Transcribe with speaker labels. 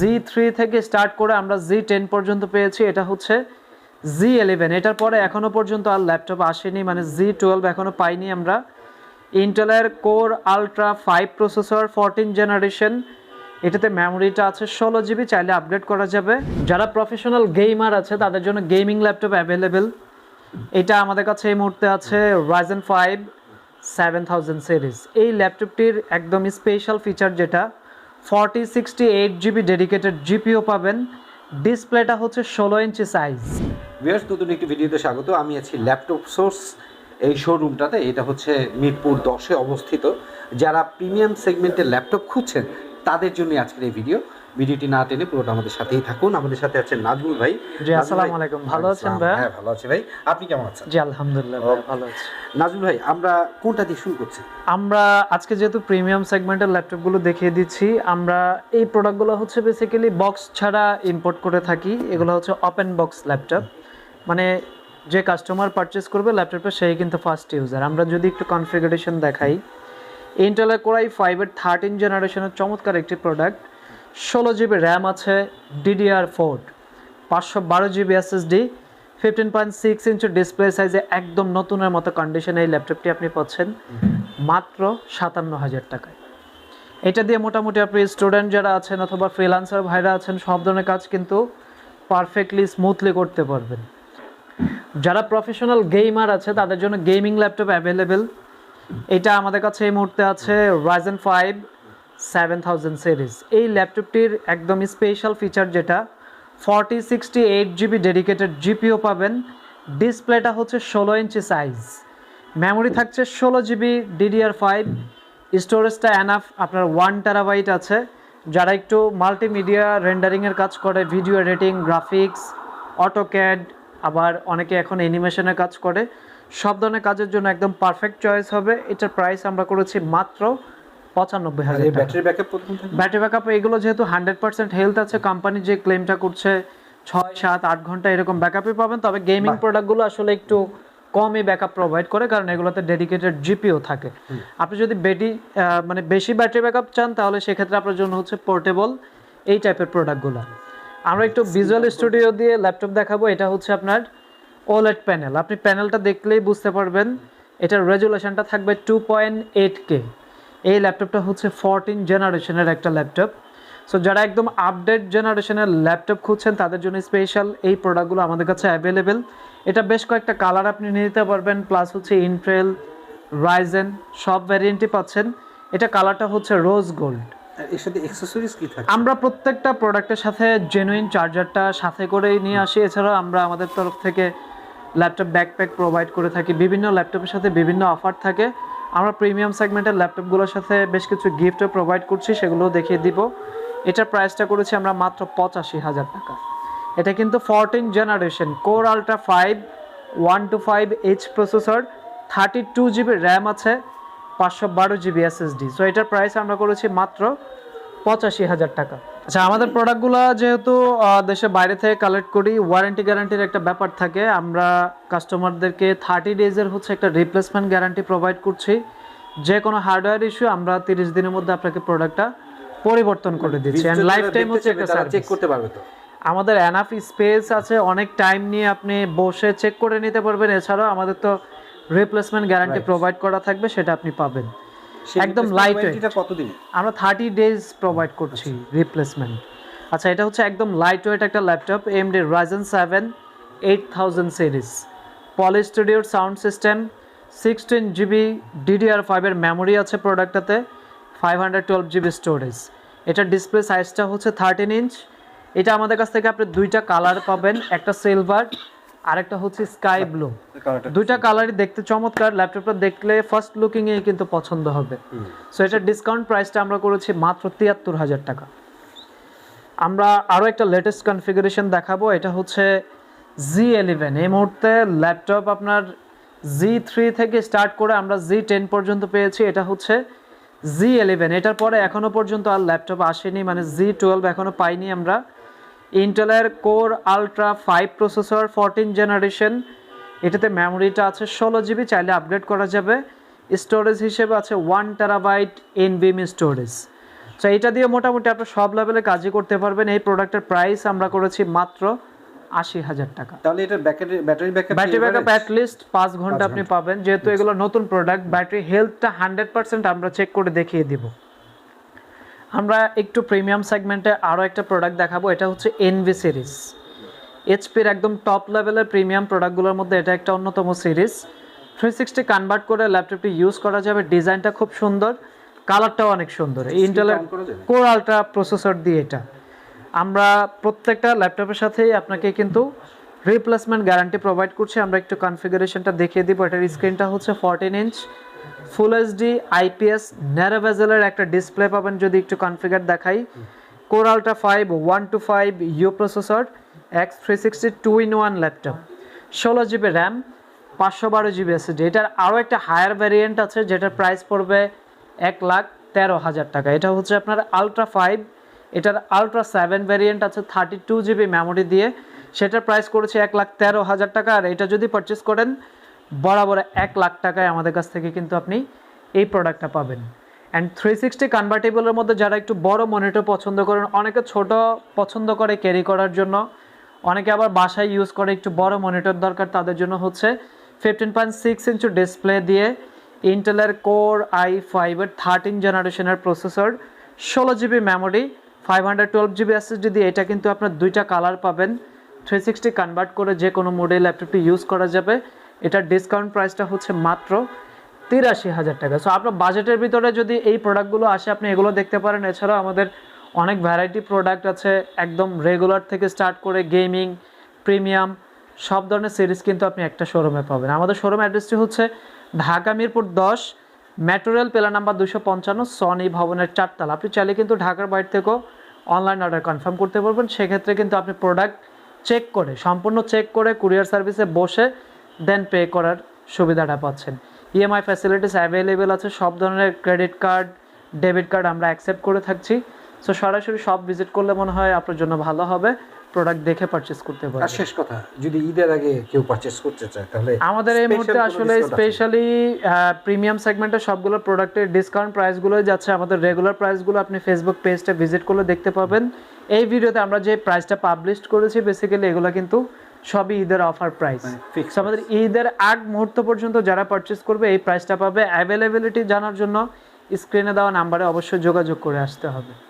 Speaker 1: জি three থেকে start করে আমরা জি টেন পর্যন্ত পেয়েছি, এটা হচ্ছে জি এলেভেন এটার পরে এখনও পর্যন্ত আর ল্যাপটপ আসেনি মানে জি টুয়েলভ এখনও পাইনি আমরা। ইন্টেলের Core Ultra five processor fourteen generation এটাতে মেমোরিটা আছে ষোলো জিবি চাইলে আপগ্রেড করা যাবে। যারা প্রফেশনাল গেমার আছে, তাদের জন্য গেমিং ল্যাপটপ অ্যাভেলেবেল এটা আমাদের কাছে এই মুহূর্তে আছে Ryzen five seven thousand series এই ল্যাপটপটির একদম স্পেশাল ফিচার যেটা forty sixty eight GB dedicated GPU পাবেন। ডিসপ্লেটা হচ্ছে ষোলো ইঞ্চি সাইজ
Speaker 2: ভিউয়ার্স, নতুন একটি ভিডিওতে স্বাগত। আমি আছি ল্যাপটপ সোর্স এই শোরুমটাতে এটা হচ্ছে মিরপুর দশে অবস্থিত। যারা প্রিমিয়াম সেগমেন্টের ল্যাপটপ খুঁজছেন, তাদের জন্য আজকের এই ভিডিও। ভিডিওটি না টেনে পুরোটা আমাদের সাথেই থাকুন। আমাদের সাথে আছেন নাজমুল ভাই।
Speaker 1: জি, আসসালামু আলাইকুম। ভালো আছেন
Speaker 2: আসসালাম।
Speaker 1: ভাইয়া?
Speaker 2: হ্যাঁ ভালো আছি ভাই। আপনি কেমন আছেন?
Speaker 1: জি আলহামদুলিল্লাহ ভাই, ভালো আছে।
Speaker 2: নাজমুল ভাই আমরা কোনটা দিয়ে শুরু করছি?
Speaker 1: আমরা আজকে যেহেতু প্রিমিয়াম সেগমেন্টের ল্যাপটপগুলো দেখিয়ে দিচ্ছি আমরা এই প্রোডাক্টগুলো হচ্ছে বেসিক্যালি বক্স ছাড়া ইম্পোর্ট করে থাকি। এগুলো হচ্ছে ওপেন বক্স ল্যাপটপ। মানে যে কাস্টমার পারচেস করবে ল্যাপটপে সেই কিন্তু ফার্স্ট ইউজার আমরা যদি একটু কনফিগারেশন দেখাই ইন্টেলের কোরাই ফাইভের থার্টিন জেনারেশনের চমৎকার একটি প্রোডাক্ট ষোলো জিবি র্যাম আছে ডিডিআর ফোর পাঁচশো বারো GB SSD fifteen point six ইঞ্চের display সাইজে একদম নতুনের মতো কন্ডিশনে এই ল্যাপটপটি আপনি পাচ্ছেন, মাত্র সাতান্ন হাজার টাকায়। এটা দিয়ে মোটামুটি আপনি স্টুডেন্ট যারা আছেন অথবা ফ্রিলান্সার ভাইরা আছেন, সব ধরনের কাজ কিন্তু পারফেক্টলি স্মুথলি করতে পারবেন। যারা প্রফেশনাল গেমার আছে, তাদের জন্য গেমিং ল্যাপটপ অ্যাভেলেবেল এটা আমাদের কাছে এই মুহূর্তে আছে Ryzen five seven thousand series এই ল্যাপটপটির একদম স্পেশাল ফিচার যেটা forty sixty eight GB dedicated GPU পাবেন। ডিসপ্লেটা হচ্ছে ষোলো ইঞ্চি সাইজ মেমোরি থাকছে ষোলো জিবি ডিডিআর ফাইভ স্টোরেজটা অ্যানাফ আপনার ওয়ান টেরাবাইট আছে। যারা একটু মাল্টিমিডিয়া রেন্ডারিংয়ের কাজ করে ভিডিও এডিটিং গ্রাফিক্স অটোক্যাড আবার অনেকে এখন অ্যানিমেশনের কাজ করে, সব ধরনের কাজের জন্য একদম পারফেক্ট চয়েস হবে। এটার প্রাইস আমরা করেছি মাত্র পঁচানব্বই হাজার
Speaker 2: ব্যাটারি ব্যাকআপ
Speaker 1: ব্যাটারি ব্যাকআপ এগুলো যেহেতু হান্ড্রেড পার্সেন্ট হেলথ আছে কোম্পানি যে ক্লেমটা করছে ছয় সাত আট ঘণ্টা এরকম ব্যাকআপই পাবেন তবে গেমিং প্রোডাক্টগুলো আসলে একটু কমই ব্যাকআপ প্রোভাইড করে কারণ এগুলোতে ডেডিকেটেড জিপিও থাকে। আপনি যদি বেটি মানে বেশি ব্যাটারি ব্যাকআপ চান তাহলে সেক্ষেত্রে আপনার জন্য হচ্ছে পোর্টেবল এই টাইপের প্রোডাক্টগুলো আমরা একটু ভিজুয়াল স্টুডিও দিয়ে ল্যাপটপ দেখাবো এটা হচ্ছে আপনার ওলেড প্যানেল আপনি প্যানেলটা দেখলেই বুঝতে পারবেন এটার রেজুলেশনটা থাকবে টু পয়েন্ট এইট কে এই ল্যাপটপটা হচ্ছে ফোরটিন জেনারেশনের একটা ল্যাপটপ সো যারা একদম আপডেট জেনারেশনের ল্যাপটপ খুঁজছেন তাদের জন্য স্পেশাল এই প্রোডাক্টগুলো আমাদের কাছে অ্যাভেলেবেল এটা বেশ কয়েকটা কালার আপনি নিতে পারবেন প্লাস হচ্ছে ইন্ট্রেল রাইজেন সব ভ্যারিয়েন্টই পাচ্ছেন। এটা কালারটা হচ্ছে রোজ গোল্ড
Speaker 2: এর সাথে অ্যাক্সেসরিজ কি থাকে?
Speaker 1: আমরা প্রত্যেকটা প্রোডাক্টের সাথে জেনুইন চার্জারটা সাথে করেই নিয়ে আসি। এছাড়া আমরা আমাদের তরফ থেকে ল্যাপটপ ব্যাকপ্যাক প্রোভাইড করে থাকি। বিভিন্ন ল্যাপটপের সাথে বিভিন্ন অফার থাকে। আমরা প্রিমিয়াম সেগমেন্টের ল্যাপটপগুলোর সাথে বেশ কিছু গিফটও প্রোভাইড করছি, সেগুলোও দেখিয়ে দিব। এটার প্রাইসটা করেছি আমরা মাত্র পঁচাশি হাজার টাকা। এটা কিন্তু fourteen generation Core Ultra five one two five H processor thirty two GB RAM আছে, পাঁচশো বারো জিবি এসএসডি সো এটার প্রাইস আমরা করেছি মাত্র পঁচাশি হাজার টাকা। আচ্ছা আমাদের প্রোডাক্টগুলো যেহেতু দেশের বাইরে থেকে কালেক্ট করি ওয়ারেন্টি গ্যারান্টির একটা ব্যাপার থাকে। আমরা কাস্টমারদেরকে থার্টি ডেজের হচ্ছে একটা রিপ্লেসমেন্ট গ্যারান্টি প্রোভাইড করছি। যে কোনো হার্ডওয়্যার ইস্যু আমরা তিরিশ দিনের মধ্যে আপনাকে প্রোডাক্টটা পরিবর্তন করে দিচ্ছি। অ্যান্ড লাইফ টাইম হচ্ছে একটা
Speaker 2: চেক করতে পারবে তো।
Speaker 1: আমাদের অ্যানাফ স্পেস আছে অনেক টাইম নিয়ে আপনি বসে চেক করে নিতে পারবেন। এছাড়াও আমাদের তো রিপ্লেসমেন্ট গ্যারান্টি প্রোভাইড করা থাকবে সেটা আপনি পাবেন। একদম lightweight।
Speaker 2: warranty-টা কতদিন?
Speaker 1: আমরা থার্টি ডেজ প্রোভাইড করছি রিপ্লেসমেন্ট আচ্ছা এটা হচ্ছে একদম লাইট ওয়েট একটা laptop Ryzen seven eight thousand series Poly স্টুডিওর sound system sixteen GB DDR ফাইভের মেমোরি আছে প্রোডাক্টটাতে five hundred twelve GB storage এটার ডিসপ্লে সাইজটা হচ্ছে থার্টিন ইঞ্চ এটা আমাদের কাছ থেকে আপনি দুইটা কালার পাবেন একটা সিলভার আরেকটা হচ্ছে স্কাই ব্লু। দুইটা কালারই দেখতে চমৎকার। ল্যাপটপটা দেখলে ফার্স্ট লুকিংয়ে কিন্তু পছন্দ হবে। সো এটার ডিসকাউন্ট প্রাইসটা আমরা করেছি মাত্র তিয়াত্তর হাজার টাকা। আমরা আরও একটা লেটেস্ট কনফিগারেশন দেখাবো। এটা হচ্ছে জি এলিভেন এই মুহূর্তে ল্যাপটপ আপনার জি থ্রি থেকে স্টার্ট করে আমরা জি টেন পর্যন্ত পেয়েছি। এটা হচ্ছে জি এলিভেন এটার পরে এখনও পর্যন্ত আর ল্যাপটপ আসেনি। মানে জি টুয়েলভ এখনও পাইনি আমরা। ইন্টেলের Core Ultra five processor fourteen generation এটাতে মেমোরিটা আছে ষোলো জিবি চাইলে আপগ্রেড করা যাবে। স্টোরেজ হিসেবে আছে ওয়ান টেরাবাইট এনভিএম স্টোরেজ তো এটা দিয়ে মোটামুটি আপনি সব লেভেলে কাজই করতে পারবেন। এই প্রোডাক্টের প্রাইস আমরা করেছি মাত্র আশি হাজার টাকা।
Speaker 2: তাহলে এটা battery battery backup
Speaker 1: battery backup at least পাঁচ ঘণ্টা আপনি পাবেন। যেহেতু এগুলো নতুন প্রোডাক্ট ব্যাটারি হেলথটা হান্ড্রেড পার্সেন্ট আমরা চেক করে দেখিয়ে দিব। আমরা একটু প্রিমিয়াম সেগমেন্টে আরও একটা প্রোডাক্ট দেখাবো এটা হচ্ছে এনভি সিরিজ এইচপির একদম টপ লেভেলের প্রিমিয়াম প্রোডাক্টগুলোর মধ্যে এটা একটা অন্যতম সিরিজ থ্রি সিক্সটি কনভার্ট করে ল্যাপটপটি ইউজ করা যাবে ডিজাইনটা খুব সুন্দর কালারটাও অনেক সুন্দর। ইন্টেলের?
Speaker 2: কোর
Speaker 1: আলট্রা প্রসেসর দিয়ে এটা। আমরা প্রত্যেকটা ল্যাপটপের সাথেই আপনাকে কিন্তু রিপ্লেসমেন্ট গ্যারান্টি প্রোভাইড করছি। আমরা একটু কনফিগারেশনটা দেখিয়ে দিব। এটার স্ক্রিনটা হচ্ছে fourteen inch full HD IPS narrow বেজেলের একটা ডিসপ্লে পাবেন যদি একটু কনফিগার দেখাই। Core Ultra five one two five U processor X three sixty two in one laptop ষোলো জিবি র্যাম পাঁচশো বারো জিবি এসএসডি এটার আরও একটা হায়ার ভ্যারিয়েন্ট আছে, যেটার প্রাইস পড়বে এক লাখ তেরো হাজার টাকা। এটা হচ্ছে আপনার আলট্রা ফাইভ এটার আলট্রা সেভেন ভ্যারিয়েন্ট আছে থার্টি টু জিবি মেমোরি দিয়ে। সেটার প্রাইস করেছে এক লাখ তেরো হাজার টাকা। আর এটা যদি পারচেস করেন বরাবর এক লাখ টাকায় আমাদের কাছ থেকে কিন্তু আপনি এই প্রোডাক্টটা পাবেন। অ্যান্ড থ্রি সিক্সটি কনভার্টেবলের মধ্যে যারা একটু বড় মনিটর পছন্দ করেন, অনেকে ছোট পছন্দ করে ক্যারি করার জন্য, অনেকে আবার বাসায় ইউজ করে একটু বড় মনিটর দরকার, তাদের জন্য হচ্ছে fifteen point six inch display দিয়ে ইন্টেলের কোর আই ফাইভের থার্টিন জেনারেশনের প্রসেসর ষোলো GB memory five hundred twelve GB SSD দিয়ে এটা কিন্তু আপনার দুইটা কালার পাবেন। থ্রি সিক্সটি কনভার্ট করে যে কোনো মোডেল ল্যাপটপটি ইউজ করা যাবে। এটার ডিসকাউন্ট প্রাইসটা হচ্ছে মাত্র তিরাশি হাজার টাকা। সো আপনার বাজেটের ভিতরে যদি এই প্রোডাক্টগুলো আসে, আপনি এগুলো দেখতে পারেন। এছাড়াও আমাদের অনেক ভ্যারাইটি প্রোডাক্ট আছে। একদম রেগুলার থেকে স্টার্ট করে গেমিং প্রিমিয়াম সব ধরনের সিরিজ কিন্তু আপনি একটা শোরুমে পাবেন। আমাদের শোরুম অ্যাড্রেসটি হচ্ছে ঢাকা মিরপুর দশ ম্যাটোরিয়াল পেলা নাম্বার দুশো পঞ্চান্ন সনি ভবনের চারতলা। আপনি চাইলে কিন্তু ঢাকার বাইরে থেকেও অনলাইন অর্ডার কনফার্ম করতে পারবেন। সেক্ষেত্রে কিন্তু আপনি প্রোডাক্ট চেক করে, সম্পূর্ণ চেক করে কুরিয়ার সার্ভিসে বসে দেন পে করার সুবিধাটা পাচ্ছেন। ইএমআই ফ্যাসিলিটিস অ্যাভেলেবেল আছে সব ধরনের ক্রেডিট কার্ড ডেবিট কার্ড আমরা অ্যাকসেপ্ট করে থাকছি। সো সরাসরি সব ভিজিট করলে মনে হয় আপনার জন্য ভালো হবে প্রোডাক্ট দেখে পারচেস করতে
Speaker 2: আর শেষ কথা যদি ঈদের আগে কেউ পারচেস করতে চায় তাহলে
Speaker 1: আমাদের এই মুহূর্তে আসলে স্পেশালি প্রিমিয়াম সেগমেন্টের সবগুলো প্রোডাক্টের ডিসকাউন্ট প্রাইসগুলোই যাচ্ছে। আমাদের রেগুলার প্রাইসগুলো আপনি ফেসবুক পেজটা ভিজিট করলে দেখতে পাবেন। এই ভিডিওতে আমরা যে প্রাইসটা পাবলিশ করেছি বেসিক্যালি এগুলো কিন্তু সবই ঈদের অফার প্রাইস
Speaker 2: ফিক্স
Speaker 1: আমাদের ঈদের আগ মুহূর্ত পর্যন্ত যারা পারচেস করবে এই প্রাইসটা পাবে। অ্যাভেলেবিলিটি জানার জন্য স্ক্রিনে দেওয়া নাম্বারে অবশ্যই যোগাযোগ করে আসতে হবে।